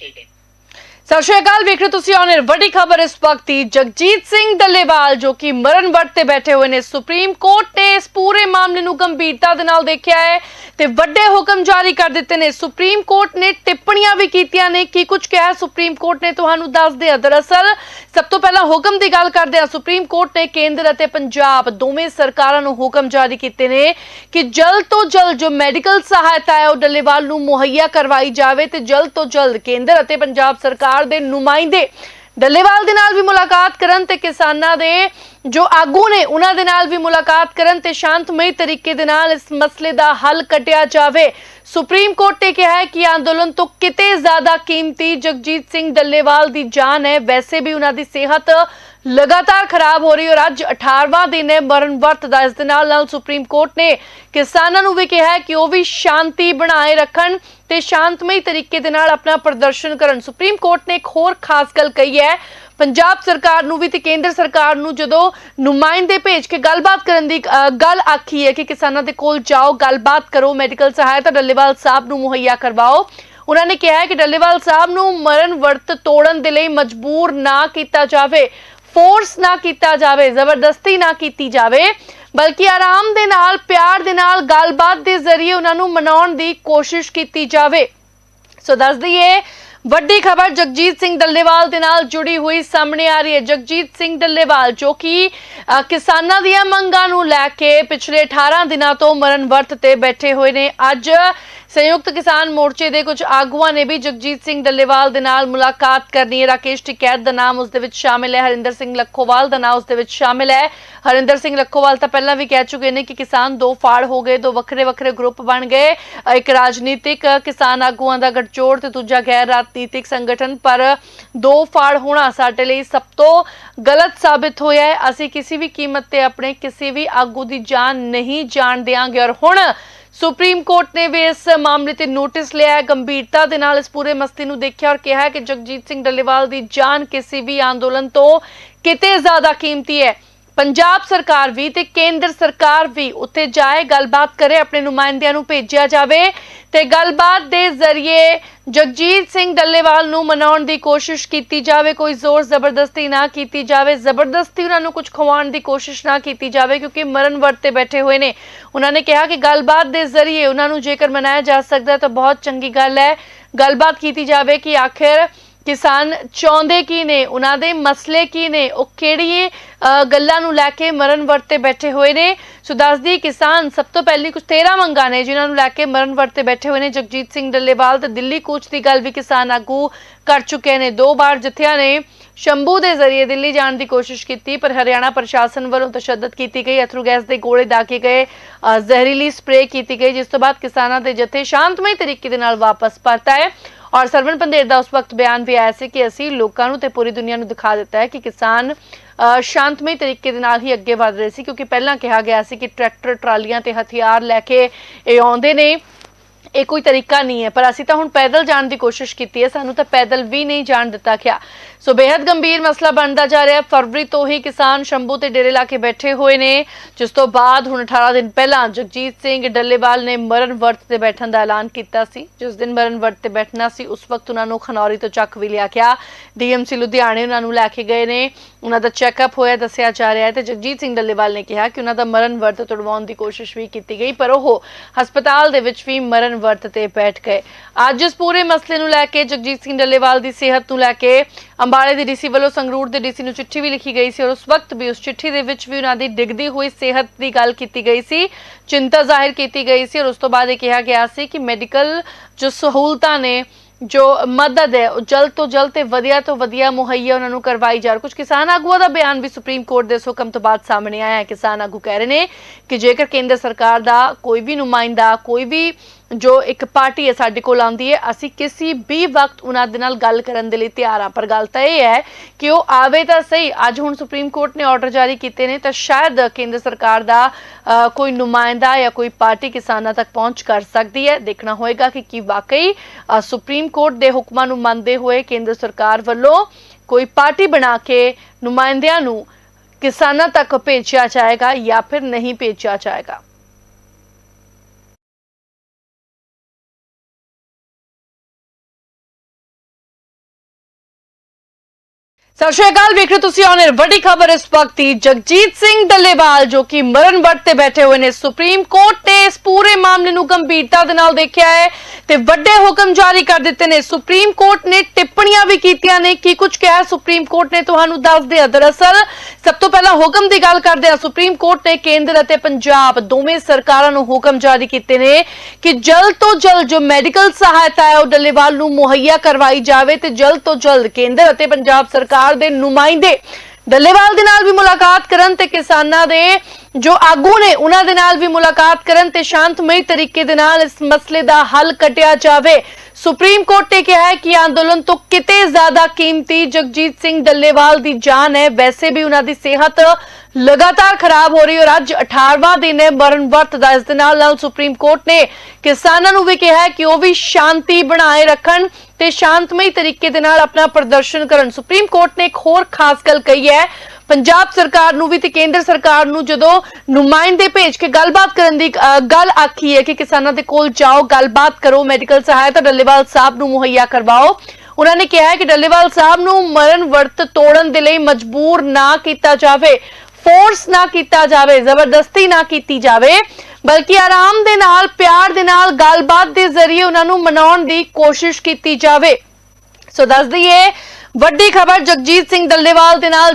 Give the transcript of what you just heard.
ਠੀਕ ਹੈ ਸਤਿ ਸ਼੍ਰੀ ਅਕਾਲ ਵੇਖ ਰਹੇ ਹੋ ਤੁਸੀਂ ਔਨਰ ਵੱਡੀ ਖਬਰ ਇਸ ਵਕਤ ਦੀ ਜਗਜੀਤ ਸਿੰਘ ਡੱਲੇਵਾਲ ਜੋ ਕਿ ਮਰਨ ਵਰਤ ਤੇ ਬੈਠੇ ਹੋਏ ਨੇ, ਸੁਪਰੀਮ ਕੋਰਟ ਨੇ ਇਸ ਪੂਰੇ ਮਾਮਲੇ ਨੂੰ ਗੰਭੀਰਤਾ ਦੇ ਨਾਲ ਦੇਖਿਆ ਹੈ। ਤੇ ਵੱਡੇ ਹੁਕਮ ਜਾਰੀ ਕਰ ਦਿੱਤੇ ਨੇ। ਸੁਪਰੀਮ ਕੋਰਟ ਨੇ ਟਿੱਪਣੀਆਂ ਵੀ ਕੀਤੀਆਂ ਨੇ। ਕੀ ਕੁਝ ਕਿਹਾ ਸੁਪਰੀਮ ਕੋਰਟ ਨੇ ਤੁਹਾਨੂੰ ਦੱਸਦੇ ਆ ਦਰਅਸਲ। ਸਭ ਤੋਂ ਪਹਿਲਾਂ ਹੁਕਮ ਦੀ ਗੱਲ ਕਰਦੇ ਆ ਸੁਪਰੀਮ ਕੋਰਟ ਨੇ ਕੇਂਦਰ ਅਤੇ ਪੰਜਾਬ ਦੋਵੇਂ ਸਰਕਾਰਾਂ ਨੂੰ ਹੁਕਮ ਜਾਰੀ ਕੀਤੇ ਨੇ ਕਿ ਜਲਦ ਤੋਂ ਜਲਦ ਜੋ ਮੈਡੀਕਲ ਸਹਾਇਤਾ ਹੈ, ਉਹ ਡੱਲੇਵਾਲ ਨੂੰ ਮੁਹੱਈਆ ਕਰਵਾਈ ਜਾਵੇ ਤੇ ਜਲਦ ਤੋਂ ਜਲਦ ਕੇਂਦਰ ਅਤੇ ਪੰਜਾਬ ਸਰਕਾਰ ਦੇ ਨੁਮਾਇੰਦੇ ਡੱਲੇਵਾਲ ਦੇ ਨਾਲ ਵੀ ਮੁਲਾਕਾਤ ਕਰਨ ਤੇ ਕਿਸਾਨਾਂ ਦੇ ਜੋ ਆਗੂ ਨੇ, ਉਹਨਾਂ ਦੇ ਨਾਲ ਵੀ ਮੁਲਾਕਾਤ ਕਰਨ ਤੇ ਸ਼ਾਂਤਮਈ ਤਰੀਕੇ ਦੇ ਨਾਲ ਇਸ ਮਸਲੇ ਦਾ ਹੱਲ ਕੱਢਿਆ ਜਾਵੇ। ਸੁਪਰੀਮ ਕੋਰਟ ਨੇ ਕਿਹਾ ਹੈ ਕਿ ਅੰਦੋਲਨ ਤੋਂ ਕਿਤੇ ਜ਼ਿਆਦਾ ਕੀਮਤੀ ਜਗਜੀਤ ਸਿੰਘ ਡੱਲੇਵਾਲ ਦੀ ਜਾਨ ਹੈ। ਵੈਸੇ ਵੀ ਉਹਨਾਂ ਦੀ ਸਿਹਤ ਲਗਾਤਾਰ ਖਰਾਬ ਹੋ ਰਹੀ ਔਰ ਅੱਜ 18ਵਾਂ ਦਿਨ ਹੈ। ਮਰਨ ਵਰਤ ਦਾ ਇਸ ਦੇ ਨਾਲ ਨਾਲ ਸੁਪਰੀਮ ਕੋਰਟ ਨੇ ਕਿਸਾਨਾਂ ਨੂੰ ਵੀ ਕਿਹਾ ਹੈ ਕਿ ਉਹ ਵੀ ਸ਼ਾਂਤੀ ਬਣਾਏ ਰੱਖਣ ਤੇ ਸ਼ਾਂਤਮਈ ਤਰੀਕੇ ਦੇ ਨਾਲ ਆਪਣਾ ਪ੍ਰਦਰਸ਼ਨ ਕਰਨ। ਸੁਪਰੀਮ ਕੋਰਟ ਨੇ ਇੱਕ ਹੋਰ ਖਾਸ ਗੱਲ ਕਹੀ ਹੈ ਪੰਜਾਬ ਸਰਕਾਰ ਨੂੰ ਵੀ ਤੇ ਕੇਂਦਰ ਸਰਕਾਰ ਨੂੰ ਜਦੋਂ ਨੁਮਾਇੰਦੇ ਭੇਜ ਕੇ ਗੱਲਬਾਤ ਕਰਨ ਦੀ ਗੱਲ ਆਖੀ ਹੈ ਕਿ ਕਿਸਾਨਾਂ ਦੇ ਕੋਲ ਜਾਓ, ਗੱਲਬਾਤ ਕਰੋ, ਮੈਡੀਕਲ ਸਹਾਇਤਾ ਡੱਲੇਵਾਲ ਸਾਹਿਬ ਨੂੰ ਮੁਹੱਈਆ ਕਰਵਾਓ। ਉਹਨਾਂ ਨੇ ਕਿਹਾ ਹੈ ਕਿ ਡੱਲੇਵਾਲ ਸਾਹਿਬ ਨੂੰ ਮਰਨ ਵਰਤ ਤੋੜਨ ਦੇ ਲਈ ਮਜਬੂਰ ਨਾ ਕੀਤਾ ਜਾਵੇ ਫੋਰਸ ਨਾ ਕੀਤਾ ਜਾਵੇ, ਜ਼ਬਰਦਸਤੀ ਨਾ ਕੀਤੀ ਜਾਵੇ, ਬਲਕਿ ਆਰਾਮ ਦੇ ਨਾਲ, ਪਿਆਰ ਦੇ ਨਾਲ ਗੱਲਬਾਤ ਦੇ ਜ਼ਰੀਏ ਉਹਨਾਂ ਨੂੰ ਮਨਾਉਣ ਦੀ ਕੋਸ਼ਿਸ਼ ਕੀਤੀ ਜਾਵੇ। ਸੋ ਦੱਸ ਦਈਏ ਵੱਡੀ ਖਬਰ, ਜਗਜੀਤ ਸਿੰਘ ਡੱਲੇਵਾਲ ਦੇ ਨਾਲ ਜੁੜੀ ਹੋਈ ਸਾਹਮਣੇ ਆ ਰਹੀ ਹੈ। ਜਗਜੀਤ ਸਿੰਘ ਡੱਲੇਵਾਲ, ਜੋ ਕਿ ਕਿਸਾਨਾਂ ਦੀਆਂ ਮੰਗਾਂ ਨੂੰ ਲੈ ਕੇ ਪਿਛਲੇ 18 ਦਿਨਾਂ ਤੋਂ ਮਰਨ ਵਰਤ ਤੇ ਬੈਠੇ ਹੋਏ ਨੇ। ਅੱਜ ਸੰਯੁਕਤ ਕਿਸਾਨ ਮੋਰਚੇ ਦੇ ਕੁਝ ਆਗੂਆਂ ਨੇ ਵੀ ਜਗਜੀਤ ਸਿੰਘ ਡੱਲੇਵਾਲ ਦੇ ਨਾਲ ਮੁਲਾਕਾਤ ਕਰਨੀ ਹੈ। ਰਾਕੇਸ਼ ਟਿਕੈਤ ਦਾ ਨਾਮ ਉਸ ਦੇ ਵਿੱਚ ਸ਼ਾਮਿਲ ਹੈ। ਹਰਿੰਦਰ ਸਿੰਘ ਲੱਖੋਵਾਲ ਦਾ ਨਾਮ ਉਸ ਦੇ ਵਿੱਚ ਸ਼ਾਮਿਲ ਹੈ। ਹਰਿੰਦਰ ਸਿੰਘ ਲੱਖੋਵਾਲ ਤਾਂ ਪਹਿਲਾਂ ਵੀ ਕਹਿ ਚੁੱਕੇ ਨੇ ਕਿ ਕਿਸਾਨ ਦੋ ਫਾੜ ਹੋ ਗਏ, ਦੋ ਵੱਖਰੇ ਵੱਖਰੇ ਗਰੁੱਪ ਬਣ ਗਏ। ਇੱਕ ਰਾਜਨੀਤਿਕ ਕਿਸਾਨ ਆਗੂਆਂ ਦਾ ਗੱਠਜੋੜ ਤੇ ਦੂਜਾ ਗੈਰ ਰਾਜਨੀਤਿਕ ਸੰਗਠਨ। ਪਰ ਦੋ ਫਾੜ ਹੋਣਾ ਸਾਡੇ ਲਈ ਸਭ ਤੋਂ ਗਲਤ ਸਾਬਿਤ ਹੋਇਆ ਹੈ। ਅਸੀਂ ਕਿਸੇ ਵੀ ਕੀਮਤ ਤੇ ਆਪਣੇ ਕਿਸੇ ਵੀ ਆਗੂ ਦੀ ਜਾਨ ਨਹੀਂ ਜਾਣ ਦਿਆਂਗੇ ਔਰ ਹੁਣ ਸੁਪਰੀਮ ਕੋਰਟ ਨੇ ਵੀ ਇਸ ਮਾਮਲੇ ਤੇ ਨੋਟਿਸ ਲਿਆ ਹੈ। ਗੰਭੀਰਤਾ ਦੇ ਨਾਲ ਇਸ ਪੂਰੇ ਮਸਲੇ ਨੂੰ ਦੇਖਿਆ ਔਰ ਕਿਹਾ ਕਿ ਜਗਜੀਤ ਸਿੰਘ ਡੱਲੇਵਾਲ ਦੀ ਜਾਨ ਕਿਸੇ ਵੀ ਅੰਦੋਲਨ ਤੋਂ ਕਿਤੇ ਜ਼ਿਆਦਾ ਕੀਮਤੀ ਹੈ। ਪੰਜਾਬ ਸਰਕਾਰ ਵੀ ਤੇ ਕੇਂਦਰ ਸਰਕਾਰ ਵੀ ਉੱਥੇ ਜਾਏ ਗੱਲਬਾਤ ਕਰੇ, ਆਪਣੇ ਨੁਮਾਇੰਦਿਆਂ ਨੂੰ ਭੇਜਿਆ ਜਾਵੇ ਤੇ ਗੱਲਬਾਤ ਦੇ ਜ਼ਰੀਏ ਜਗਜੀਤ ਸਿੰਘ ਡੱਲੇਵਾਲ ਨੂੰ ਮਨਾਉਣ ਦੀ ਕੋਸ਼ਿਸ਼ ਕੀਤੀ ਜਾਵੇ, ਕੋਈ ਜ਼ੋਰ ਜ਼ਬਰਦਸਤੀ ਨਾ ਕੀਤੀ ਜਾਵੇ, ਜ਼ਬਰਦਸਤੀ ਉਹਨਾਂ ਨੂੰ ਕੁਝ ਖਵਾਉਣ ਦੀ ਕੋਸ਼ਿਸ਼ ਨਾ ਕੀਤੀ ਜਾਵੇ ਕਿਉਂਕਿ ਮਰਨ ਵਰਤ ਤੇ ਬੈਠੇ ਹੋਏ ਨੇ। ਉਹਨਾਂ ਨੇ ਕਿਹਾ ਕਿ ਗੱਲਬਾਤ ਦੇ ਜ਼ਰੀਏ ਉਹਨਾਂ ਨੂੰ ਜੇਕਰ ਮਨਾਇਆ ਜਾ ਸਕਦਾ ਤਾਂ ਬਹੁਤ ਚੰਗੀ ਗੱਲ ਹੈ। ਗੱਲਬਾਤ ਕੀਤੀ ਜਾਵੇ ਕਿ ਆਖਿਰ ਕਿਸਾਨ ਚਾਹੁੰਦੇ ਕੀ ਨੇ? ਉਹਨਾਂ ਦੇ ਮਸਲੇ ਕੀ ਨੇ? ਉਹ ਕਿਹੜੀ ਗੱਲਾਂ ਨੂੰ ਲੈ ਕੇ ਮਰਨ ਵਰਤ ਬੈਠੇ ਹੋਏ ਨੇ? ਸੋ ਦੱਸਦੀ ਕਿਸਾਨ ਸਭ ਤੋਂ ਪਹਿਲੀ ਕੁਝ 13 ਮੰਗਾਂ ਨੇ ਜਿਨ੍ਹਾਂ ਨੂੰ ਲੈ ਕੇ ਮਰਨ ਵਰਤ ਬੈਠੇ ਹੋਏ ਨੇ। ਜਗਜੀਤ ਸਿੰਘ ਡੱਲੇਵਾਲ ਤੇ ਦਿੱਲੀ ਕੂਚ ਦੀ ਗੱਲ ਵੀ ਕਿਸਾਨ ਆਗੂ ਕਰ ਚੁੱਕੇ ਨੇ। ਦੋ ਵਾਰ ਜਥਿਆਂ ਨੇ। ਸ਼ੰਭੂ ਦੇ ਜ਼ਰੀਏ ਦਿੱਲੀ ਜਾਣ ਦੀ ਕੋਸ਼ਿਸ਼ ਕੀਤੀ ਪਰ ਹਰਿਆਣਾ ਪ੍ਰਸ਼ਾਸਨ ਵੱਲੋਂ ਤਸ਼ੱਦਦ ਕੀਤੀ ਗਈ। ਅਥਰੂ ਗੈਸ ਦੇ ਗੋਲੇ ਦਾਗੇ ਗਏ। ਅ, ਜ਼ਹਿਰੀਲੀ ਸਪਰੇਅ ਕੀਤੀ ਗਈ ਜਿਸ ਤੋਂ ਬਾਅਦ ਕਿਸਾਨਾਂ ਦੇ ਜਥੇ ਸ਼ਾਂਤਮਈ ਤਰੀਕੇ ਦੇ ਨਾਲ ਵਾਪਸ ਪਰਤ ਆਏ। ਔਰ ਸਰਵਨ ਪੰਦੇਰ ਦਾ ਉਸ ਵਕਤ ਬਿਆਨ ਵੀ ਆਇਆ ਸੀ ਕਿ ਅਸੀਂ ਲੋਕਾਂ ਨੂੰ ਤੇ ਪੂਰੀ ਦੁਨੀਆ ਨੂੰ ਦਿਖਾ ਦਿੱਤਾ ਹੈ ਕਿ ਕਿਸਾਨ ਅ, ਸ਼ਾਂਤਮਈ ਤਰੀਕੇ ਦੇ ਨਾਲ ਹੀ ਅੱਗੇ ਵਧ ਰਹੇ ਸੀ ਕਿਉਂਕਿ ਪਹਿਲਾਂ ਕਿਹਾ ਗਿਆ ਸੀ ਕਿ ਟਰੈਕਟਰ ਟਰਾਲੀਆਂ ਤੇ ਹਥਿਆਰ ਲੈ ਕੇ ਇਹ ਆਉਂਦੇ ਨੇ। ਇਹ ਕੋਈ ਤਰੀਕਾ ਨਹੀਂ ਹੈ, ਪਰ ਅਸੀਂ ਤਾਂ ਹੁਣ ਪੈਦਲ ਜਾਣ ਦੀ ਕੋਸ਼ਿਸ਼ ਕੀਤੀ ਹੈ, ਸਾਨੂੰ ਤਾਂ ਪੈਦਲ ਵੀ ਨਹੀਂ ਜਾਣ ਦਿੱਤਾ ਗਿਆ। ਸੋ ਬੇहद ਗੰਭੀਰ ਮਸਲਾ ਬਣਦਾ ਜਾ ਰਿਹਾ ਹੈ। ਫਰਵਰੀ ਤੋਂ ਹੀ ਕਿਸਾਨ ਸ਼ੰਭੂ ਤੇ ਡੇਰੇ ਲਾ ਕੇ ਬੈਠੇ ਹੋਏ ਨੇ, ਜਿਸ ਤੋਂ ਬਾਅਦ ਹੁਣ 18 ਦਿਨ ਪਹਿਲਾਂ ਜਗਜੀਤ ਸਿੰਘ ਡੱਲੇਵਾਲ ਨੇ ਮਰਨ ਵਰਤ ਤੇ ਬੈਠਣ ਦਾ ਐਲਾਨ ਕੀਤਾ ਸੀ। ਜਿਸ ਦਿਨ ਮਰਨ ਵਰਤ ਤੇ ਬੈਠਣਾ ਸੀ, ਉਸ ਵਕਤ ਉਹਨਾਂ ਨੂੰ ਖਨੌਰੀ ਤੋਂ ਚੱਕ ਵੀ ਲਿਆ ਗਿਆ। ਡੀਐਮਸੀ ਲੁਧਿਆਣੇ ਉਹਨਾਂ ਨੂੰ ਲੈ ਕੇ ਗਏ ਨੇ। ਉਹਨਾਂ ਦਾ ਚੈੱਕਅਪ ਹੋਇਆ, ਦੱਸਿਆ ਜਾ ਰਿਹਾ ਹੈ ਤੇ ਜਗਜੀਤ ਸਿੰਘ ਡੱਲੇਵਾਲ ਨੇ ਕਿਹਾ ਕਿ ਉਹਨਾਂ ਦਾ ਮਰਨ ਵਰਤ ਤੁੜਵਾਉਣ ਦੀ ਕੋਸ਼ਿਸ਼ ਵੀ ਕੀਤੀ ਗਈ, ਪਰ ਉਹ ਹਸਪਤਾਲ ਦੇ ਵਿੱਚ ਵੀ ਮਰਨ ਵਰਤ ਤੇ ਬੈਠ ਗਏ। ਅੱਜ ਇਸ ਪੂਰੇ ਮਸਲੇ ਨੂੰ ਲੈ ਕੇ ਜਗਜੀਤ ਸਿੰਘ ਡੱਲੇਵਾਲ ਦੀ ਸਿਹਤ ਨੂੰ ਲੈ ਕੇ ਅੰਬਾਲੇ ਦੇ ਡੀਸੀ ਵੱਲੋਂ ਸੰਗਰੂਰ ਦੇ ਡੀਸੀ ਨੂੰ ਚਿੱਠੀ ਵੀ ਲਿਖੀ ਗਈ ਸੀ ਔਰ ਉਸ ਵਕਤ ਵੀ ਉਸ ਚਿੱਠੀ ਦੇ ਵਿੱਚ ਵੀ ਉਹਨਾਂ ਦੀ ਡਿੱਗਦੀ ਹੋਈ ਸਿਹਤ ਦੀ ਗੱਲ ਕੀਤੀ ਗਈ ਸੀ, ਚਿੰਤਾ ਜ਼ਾਹਿਰ ਕੀਤੀ ਗਈ ਸੀ ਔਰ ਉਸ ਤੋਂ ਬਾਅਦ ਇਹ ਕਿਹਾ ਗਿਆ ਸੀ ਕਿ ਮੈਡੀਕਲ ਜੋ ਸਹੂਲਤਾਂ ਨੇ, ਜੋ ਮਦਦ ਹੈ, ਉਹ ਜਲਦ ਤੋਂ ਜਲਦ ਤੇ ਵਧੀਆ ਤੋਂ ਵਧੀਆ ਮੁਹੱਈਆ ਉਹਨਾਂ ਨੂੰ ਕਰਵਾਈ ਜਾ ਰਹੀ ਕੁਝ ਕਿਸਾਨ ਆਗੂਆਂ ਦਾ ਬਿਆਨ ਵੀ ਸੁਪਰੀਮ ਕੋਰਟ ਦੇ ਇਸ ਹੁਕਮ ਤੋਂ ਬਾਅਦ ਸਾਹਮਣੇ ਆਇਆ ਹੈ। ਕਿਸਾਨ ਆਗੂ ਕਹਿ ਰਹੇ ਨੇ ਕਿ ਜੇਕਰ ਕੇਂਦਰ ਸਰਕਾਰ ਦਾ ਕੋਈ ਵੀ ਨੁਮਾਇੰਦਾ, ਕੋਈ ਵੀ ਜੋ ਇੱਕ ਪਾਰਟੀ ਹੈ ਸਾਡੇ ਕੋਲ ਆਉਂਦੀ ਹੈ, ਅਸੀਂ ਕਿਸੇ ਵੀ ਵਕਤ ਉਹਨਾਂ ਦੇ ਨਾਲ ਗੱਲ ਕਰਨ ਦੇ ਲਈ ਤਿਆਰ ਆ ਪਰ ਗੱਲ ਤਾਂ ਇਹ ਹੈ ਕਿ ਉਹ ਆਵੇ ਤਾਂ ਸਹੀ। ਅੱਜ ਹੁਣ ਸੁਪਰੀਮ ਕੋਰਟ ਨੇ ਆਰਡਰ ਜਾਰੀ ਕੀਤੇ ਨੇ, ਤਾਂ ਸ਼ਾਇਦ ਕੇਂਦਰ ਸਰਕਾਰ ਦਾ ਕੋਈ ਨੁਮਾਇੰਦਾ ਜਾਂ ਕੋਈ ਪਾਰਟੀ ਕਿਸਾਨਾਂ ਤੱਕ ਪਹੁੰਚ ਕਰ ਸਕਦੀ ਹੈ। ਦੇਖਣਾ ਹੋਏਗਾ ਕਿ ਕੀ ਵਾਕਈ ਸੁਪਰੀਮ ਕੋਰਟ ਦੇ ਹੁਕਮਾਂ ਨੂੰ ਮੰਨਦੇ ਹੋਏ ਕੇਂਦਰ ਸਰਕਾਰ ਵੱਲੋਂ ਕੋਈ ਪਾਰਟੀ ਬਣਾ ਕੇ ਨੁਮਾਇੰਦਿਆਂ ਨੂੰ ਕਿਸਾਨਾਂ ਤੱਕ ਭੇਜਿਆ ਜਾਏਗਾ ਜਾਂ ਫਿਰ ਨਹੀਂ ਭੇਜਿਆ ਜਾਏਗਾ। ਸਤਿ ਸ਼੍ਰੀ ਅਕਾਲ, ਵੇਖ ਰਹੇ ਤੁਸੀਂ ਔਨਰ ਵੱਡੀ ਖਬਰ ਇਸ ਵਕਤ ਦੀ ਜਗਜੀਤ ਸਿੰਘ ਡੱਲੇਵਾਲ, ਜੋ ਕਿ ਮਰਨ ਵਰਤ ਤੇ ਬੈਠੇ ਹੋਏ ਨੇ, ਸੁਪਰੀਮ ਕੋਰਟ ਨੇ ਇਸ ਪੂਰੇ ਮਾਮਲੇ ਨੂੰ ਗੰਭੀਰਤਾ ਦੇ ਨਾਲ ਦੇਖਿਆ ਹੈ ਤੇ ਵੱਡੇ ਹੁਕਮ ਜਾਰੀ ਕਰ ਦਿੱਤੇ ਨੇ। ਸੁਪਰੀਮ ਕੋਰਟ ਨੇ ਟਿੱਪਣੀਆਂ ਵੀ ਕੀਤੀਆਂ ਨੇ। ਕੀ ਕੁਝ ਕਿਹਾ ਸੁਪਰੀਮ ਕੋਰਟ ਨੇ, ਤੁਹਾਨੂੰ ਦੱਸਦੇ ਆ ਦਰਅਸਲ ਤੋਂ ਪਹਿਲਾਂ ਹੁਕਮ ਦੀ ਗੱਲ ਕਰਦੇ ਆ ਸੁਪਰੀਮ ਕੋਰਟ ਨੇ ਕੇਂਦਰ ਅਤੇ ਪੰਜਾਬ ਦੋਵੇਂ ਸਰਕਾਰਾਂ ਨੂੰ ਹੁਕਮ ਜਾਰੀ ਕੀਤੇ ਨੇ ਕਿ ਜਲਦ ਤੋਂ ਜਲਦ ਜੋ ਮੈਡੀਕਲ ਸਹਾਇਤਾ ਹੈ, ਉਹ ਡੱਲੇਵਾਲ ਨੂੰ ਮੁਹੱਈਆ ਕਰਵਾਈ ਜਾਵੇ ਤੇ ਜਲਦ ਤੋਂ ਜਲਦ ਕੇਂਦਰ ਅਤੇ ਪੰਜਾਬ ਸਰਕਾਰ ਦੇ ਨੁਮਾਇੰਦੇ ਡੱਲੇਵਾਲ ਦੇ ਨਾਲ ਵੀ ਮੁਲਾਕਾਤ ਕਰਨ ਤੇ ਕਿਸਾਨਾਂ ਦੇ ਜੋ ਆਗੂ ਨੇ, ਉਹਨਾਂ ਦੇ ਨਾਲ ਵੀ ਮੁਲਾਕਾਤ ਕਰਨ ਤੇ ਸ਼ਾਂਤਮਈ ਤਰੀਕੇ ਦੇ ਨਾਲ ਇਸ ਮਸਲੇ ਦਾ ਹੱਲ ਕੱਢਿਆ ਜਾਵੇ। ਸੁਪਰੀਮ ਕੋਰਟ ਨੇ ਕਿਹਾ ਹੈ ਕਿ ਅੰਦੋਲਨ ਤੋਂ ਕਿਤੇ ਜ਼ਿਆਦਾ ਕੀਮਤੀ ਜਗਜੀਤ ਸਿੰਘ ਡੱਲੇਵਾਲ ਦੀ ਜਾਨ ਹੈ। ਵੈਸੇ ਵੀ ਉਹਨਾਂ ਦੀ ਸਿਹਤ ਲਗਾਤਾਰ ਖਰਾਬ ਹੋ ਰਹੀ ਔਰ ਅੱਜ 18ਵਾਂ ਦਿਨ ਹੈ। ਮਰਨ ਵਰਤ ਦਾ ਇਸ ਦੇ ਨਾਲ ਨਾਲ ਸੁਪਰੀਮ ਕੋਰਟ ਨੇ ਕਿਸਾਨਾਂ ਨੂੰ ਵੀ ਕਿਹਾ ਹੈ ਕਿ ਉਹ ਵੀ ਸ਼ਾਂਤੀ ਬਣਾਏ ਰੱਖਣ ਤੇ ਸ਼ਾਂਤਮਈ ਤਰੀਕੇ ਦੇ ਨਾਲ ਆਪਣਾ ਪ੍ਰਦਰਸ਼ਨ ਕਰਨ। ਸੁਪਰੀਮ ਕੋਰਟ ਨੇ ਇੱਕ ਹੋਰ ਖਾਸ ਗੱਲ ਕਹੀ ਹੈ ਪੰਜਾਬ ਸਰਕਾਰ ਨੂੰ ਵੀ ਤੇ ਕੇਂਦਰ ਸਰਕਾਰ ਨੂੰ ਜਦੋਂ ਨੁਮਾਇੰਦੇ ਭੇਜ ਕੇ ਗੱਲਬਾਤ ਕਰਨ ਦੀ ਗੱਲ ਆਖੀ ਹੈ ਕਿ ਕਿਸਾਨਾਂ ਦੇ ਕੋਲ ਜਾਓ, ਗੱਲਬਾਤ ਕਰੋ, ਮੈਡੀਕਲ ਸਹਾਇਤਾ ਡੱਲੇਵਾਲ ਸਾਹਿਬ ਨੂੰ ਮੁਹੱਈਆ ਕਰਵਾਓ। ਉਹਨਾਂ ਨੇ ਕਿਹਾ ਹੈ ਕਿ ਡੱਲੇਵਾਲ ਸਾਹਿਬ ਨੂੰ ਮਰਨ ਵਰਤ ਤੋੜਨ ਦੇ ਲਈ ਮਜਬੂਰ ਨਾ ਕੀਤਾ ਜਾਵੇ ਫੋਰਸ ਨਾ ਕੀਤਾ ਜਾਵੇ, ਜ਼ਬਰਦਸਤੀ ਨਾ ਕੀਤੀ ਜਾਵੇ, ਬਲਕਿ ਆਰਾਮ ਦੇ ਨਾਲ, ਪਿਆਰ ਦੇ ਨਾਲ ਗੱਲਬਾਤ ਦੇ ਜ਼ਰੀਏ ਉਹਨਾਂ ਨੂੰ ਮਨਾਉਣ ਦੀ ਕੋਸ਼ਿਸ਼ ਕੀਤੀ ਜਾਵੇ। ਸੋ ਦੱਸ ਦਈਏ, ਵੱਡੀ ਖਬਰ ਜਗਜੀਤ ਸਿੰਘ ਡੱਲੇਵਾਲ ਦੇ ਨਾਲ